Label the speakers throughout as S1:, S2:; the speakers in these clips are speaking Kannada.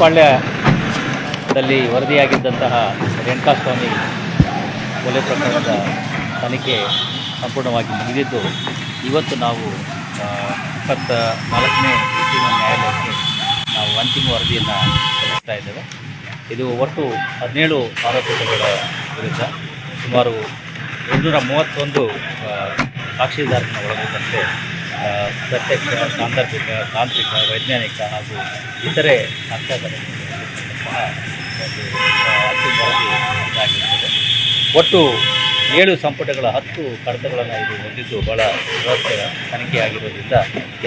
S1: ಪಾಳ್ಯದಲ್ಲಿ ವರದಿಯಾಗಿದ್ದಂತಹ ರೇಣುಕಾಸ್ವಾಮಿ ಕೊಲೆ ಪ್ರಕರಣದ ತನಿಖೆ ಸಂಪೂರ್ಣವಾಗಿ ಮುಗಿದಿದ್ದು, ಇವತ್ತು ನಾವು ಇಪ್ಪತ್ತ ನಾಲ್ಕನೇ ನ್ಯಾಯಾಲಯಕ್ಕೆ ನಾವು ಅಂತಿಮ ವರದಿಯನ್ನು ಸಲ್ಲಿಸ್ತಾ ಇದ್ದೇವೆ. ಇದು ಒಟ್ಟು ಹದಿನೇಳು ಆರೋಪಿಗಳ ವಿರುದ್ಧ, ಸುಮಾರು ಇನ್ನೂರ ಮೂವತ್ತೊಂದು ಸಾಕ್ಷಿದಾರರನ್ನು ಒಳಗೊಂಡಂತೆ ಪ್ರತ್ಯಕ್ಷ, ಸಾಂದರ್ಭಿಕ, ತಾಂತ್ರಿಕ, ವೈಜ್ಞಾನಿಕ ಹಾಗೂ ಇತರೆ ವರದಿ ಒಟ್ಟು ಏಳು ಸಂಪುಟಗಳ ಹತ್ತು ಕಡತಗಳನ್ನು ಇದು ಹೊಂದಿದ್ದು ಬಹಳ ತನಿಖೆ ಆಗಿರೋದ್ರಿಂದ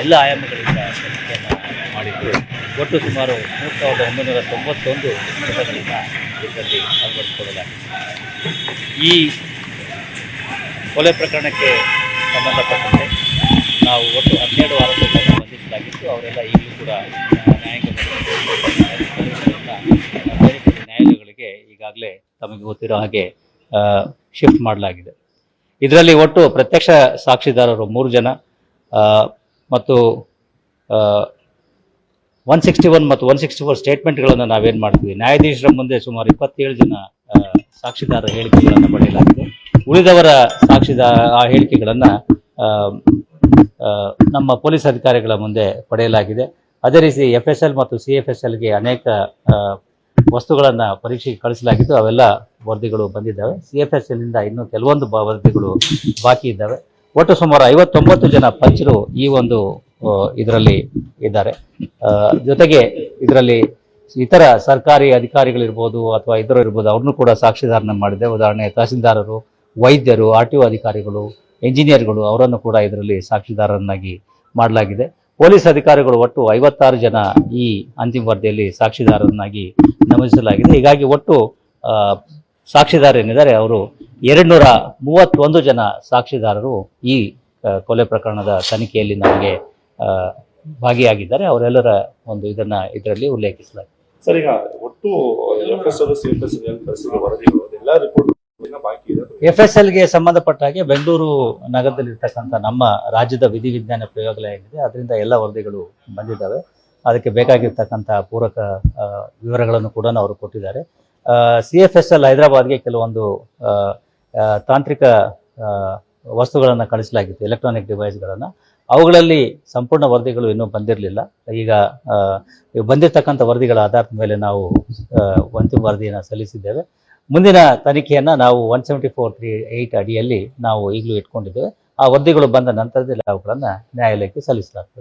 S1: ಎಲ್ಲ ಆಯಾಮಗಳಿಂದ ತನಿಖೆಯನ್ನು ಮಾಡಿದ್ದು ಒಟ್ಟು ಸುಮಾರು ಮೂರು ಸಾವಿರದ ಒಂಬೈನೂರ ತೊಂಬತ್ತೊಂದು ಪುಟಗಳನ್ನು ಇದರಲ್ಲಿ ಅಳವಡಿಸಿಕೊಳ್ಳಲಾಗಿದೆ. ಈ ಕೊಲೆ ಪ್ರಕರಣಕ್ಕೆ ಸಂಬಂಧಪಟ್ಟಂತೆ ನಾವು ಒಟ್ಟು ಹನ್ನೆರಡು ಆರೋಪಿಗಳನ್ನು ಬಂಧಿಸಲಾಗಿತ್ತು. ಅವರೆಲ್ಲ ಈಗಲೂ ಕೂಡ ನ್ಯಾಯಾಂಗ ನ್ಯಾಯಾಲಯಗಳಿಗೆ ಈಗಾಗಲೇ ತಮಗೆ ಗೊತ್ತಿರೋ ಹಾಗೆ ಶಿಫ್ಟ್ ಮಾಡಲಾಗಿದೆ. ಇದರಲ್ಲಿ ಒಟ್ಟು ಪ್ರತ್ಯಕ್ಷ ಸಾಕ್ಷಿದಾರರು ಮೂರು ಜನ ಮತ್ತು ಒನ್ ಸಿಕ್ಸ್ಟಿ ಒನ್ ಮತ್ತು ಒನ್ ಸಿಕ್ಸ್ಟಿ ಫೋರ್ ಸ್ಟೇಟ್ಮೆಂಟ್ಗಳನ್ನು ನಾವೇನು ಮಾಡ್ತೀವಿ. ನ್ಯಾಯಾಧೀಶರ ಮುಂದೆ ಸುಮಾರು ಇಪ್ಪತ್ತೇಳು ಜನ ಸಾಕ್ಷಿದಾರ ಹೇಳಿಕೆಗಳನ್ನು ಪಡೆಯಲಾಗಿದೆ. ಉಳಿದವರ ಸಾಕ್ಷಿದಾರ ಆ ಹೇಳಿಕೆಗಳನ್ನು ನಮ್ಮ ಪೊಲೀಸ್ ಅಧಿಕಾರಿಗಳ ಮುಂದೆ ಪಡೆಯಲಾಗಿದೆ. ಅದೇ ರೀತಿ ಎಫ್ ಎಸ್ ಎಲ್ ಮತ್ತು ಸಿ ಎಫ್ ಎಸ್ ಎಲ್ಗೆ ಅನೇಕ ವಸ್ತುಗಳನ್ನು ಪರೀಕ್ಷೆಗೆ ಕಳಿಸಲಾಗಿದ್ದು, ಅವೆಲ್ಲ ವರದಿಗಳು ಬಂದಿದ್ದಾವೆ. ಸಿ ಎಫ್ ಎಸ್ ಎಲ್ನಿಂದ ಇನ್ನೂ ಕೆಲವೊಂದು ವರದಿಗಳು ಬಾಕಿ ಇದ್ದಾವೆ. ಒಟ್ಟು ಸುಮಾರು ಐವತ್ತೊಂಬತ್ತು ಜನ ಪಂಚರು ಈ ಒಂದು ಇದರಲ್ಲಿ ಇದ್ದಾರೆ. ಜೊತೆಗೆ ಇದರಲ್ಲಿ ಇತರ ಸರ್ಕಾರಿ ಅಧಿಕಾರಿಗಳಿರ್ಬೋದು ಅಥವಾ ಇದರ ಇರ್ಬೋದು ಅವ್ರನ್ನೂ ಕೂಡ ಸಾಕ್ಷಿದಾರನ ಮಾಡಿದೆ. ಉದಾಹರಣೆ, ತಹಸೀಲ್ದಾರರು, ವೈದ್ಯರು, ಆರ್ ಟಿ ಒ ಅಧಿಕಾರಿಗಳು ಇಂಜಿನಿಯರ್ಗಳು ಅವರನ್ನು ಕೂಡ ಇದರಲ್ಲಿ ಸಾಕ್ಷಿದಾರರನ್ನಾಗಿ ಮಾಡಲಾಗಿದೆ. ಪೊಲೀಸ್ ಅಧಿಕಾರಿಗಳು ಒಟ್ಟು ಐವತ್ತಾರು ಜನ ಈ ಅಂತಿಮ ವರದಿಯಲ್ಲಿ ಸಾಕ್ಷಿದಾರರನ್ನಾಗಿ ನಮೂದಿಸಲಾಗಿದೆ. ಹೀಗಾಗಿ ಒಟ್ಟು ಸಾಕ್ಷಿದಾರ ಏನಿದ್ದಾರೆ, ಅವರು ಎರಡುನೂರ ಮೂವತ್ತೊಂದು ಜನ ಸಾಕ್ಷಿದಾರರು ಈ ಕೊಲೆ ಪ್ರಕರಣದ ತನಿಖೆಯಲ್ಲಿ ನಮಗೆ ಭಾಗಿಯಾಗಿದ್ದಾರೆ. ಅವರೆಲ್ಲರ ಒಂದು ಇದನ್ನ ಇದರಲ್ಲಿ ಉಲ್ಲೇಖಿಸಲಾಗಿದೆ.
S2: ಸರ್, ಈಗ ಒಟ್ಟು ಎಫ್ ಎಸ್ ಎಲ್ ಎಸ್ ಎಲ್ಲ ರಿಪೋರ್ಟ್
S1: ಎಫ್ ಎಸ್ ಎಲ್ಗೆ ಸಂಬಂಧಪಟ್ಟ ಹಾಗೆ ಬೆಂಗಳೂರು ನಗರದಲ್ಲಿರ್ತಕ್ಕಂಥ ನಮ್ಮ ರಾಜ್ಯದ ವಿಧಿವಿಜ್ಞಾನ ಪ್ರಯೋಗಾಲಯ ಏನಿದೆ, ಅದರಿಂದ ಎಲ್ಲ ವರದಿಗಳು ಬಂದಿದ್ದಾವೆ. ಅದಕ್ಕೆ ಬೇಕಾಗಿರ್ತಕ್ಕಂಥ ಪೂರಕ ವಿವರಗಳನ್ನು ಕೂಡ ಅವರು ಕೊಟ್ಟಿದ್ದಾರೆ. ಸಿ ಎಫ್ ಎಸ್ ಎಲ್ ಹೈದರಾಬಾದ್ಗೆ ಕೆಲವೊಂದು ತಾಂತ್ರಿಕ ವಸ್ತುಗಳನ್ನು ಕಳಿಸಲಾಗಿತ್ತು ಎಲೆಕ್ಟ್ರಾನಿಕ್ ಡಿವೈಸ್ಗಳನ್ನು ಅವುಗಳಲ್ಲಿ ಸಂಪೂರ್ಣ ವರದಿಗಳು ಇನ್ನೂ ಬಂದಿರಲಿಲ್ಲ. ಈಗ ಬಂದಿರತಕ್ಕಂಥ ವರದಿಗಳ ಆಧಾರದ ಮೇಲೆ ನಾವು ಅಂತಿಮ ವರದಿಯನ್ನು ಸಲ್ಲಿಸಿದ್ದೇವೆ. ಮುಂದಿನ ತನಿಖೆಯನ್ನು ನಾವು one seventy four three eight ಅಡಿಯಲ್ಲಿ ನಾವು ಈಗಲೂ ಇಟ್ಕೊಂಡಿದ್ದೇವೆ. ಆ ವರದಿಗಳು ಬಂದ ನಂತರದಲ್ಲಿ ಅವುಗಳನ್ನು ನ್ಯಾಯಾಲಯಕ್ಕೆ ಸಲ್ಲಿಸಲಾಗ್ತದೆ.